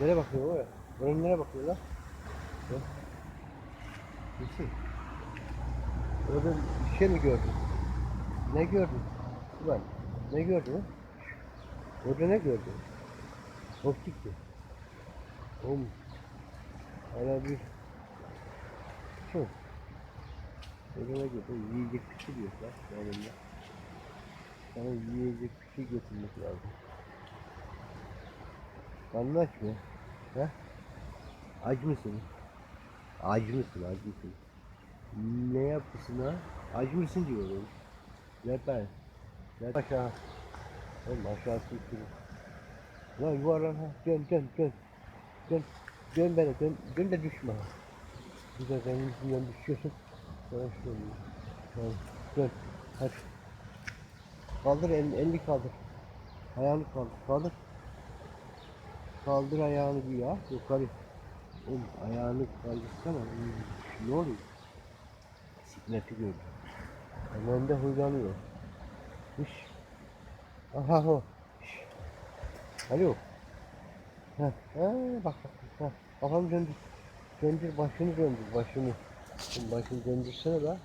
Nereye bakıyor o ya? Oranın nereye bakıyor lan? Ya. Gitsin. Orada bir şey mi gördün? Ne gördün? Ulan ne gördün? Orada ne gördün? Optikti. Oğlum. Hala bir. Orada ne gördün? Yiyecek bir şey diyor lan yanımda. Sana yiyecek bir şey getirmek lazım. Karnın aç? He? Aç mısın? Aç mısın? Aç mısın? Ne yapıyorsun ha? Aç mısın diyorum. Yat lan. Yat aşağı. Oğlum aşağı sürtürüm. Lan yuvarlan ha. Dön dön dön. Dön. Dön beni dön. Dön de düşme ha. Bir de benim yüzümden düşüyorsun. Sonra şöyle. Tamam. Dön. Hadi. Kaldır elini, elini kaldır. Ayağını kaldır. Kaldır. Kaldır ayağını bir ya. Yukarı. Oğlum ayağını kaldırsana. Ne oluyor? Bisikleti gördüm. Hemen de huylanıyor. Hış. Aha o. Şş. Alo. Ha, ha, bak bak. Ha, kafamı döndür. Döndür başını döndür başını. Başını döndürsene la.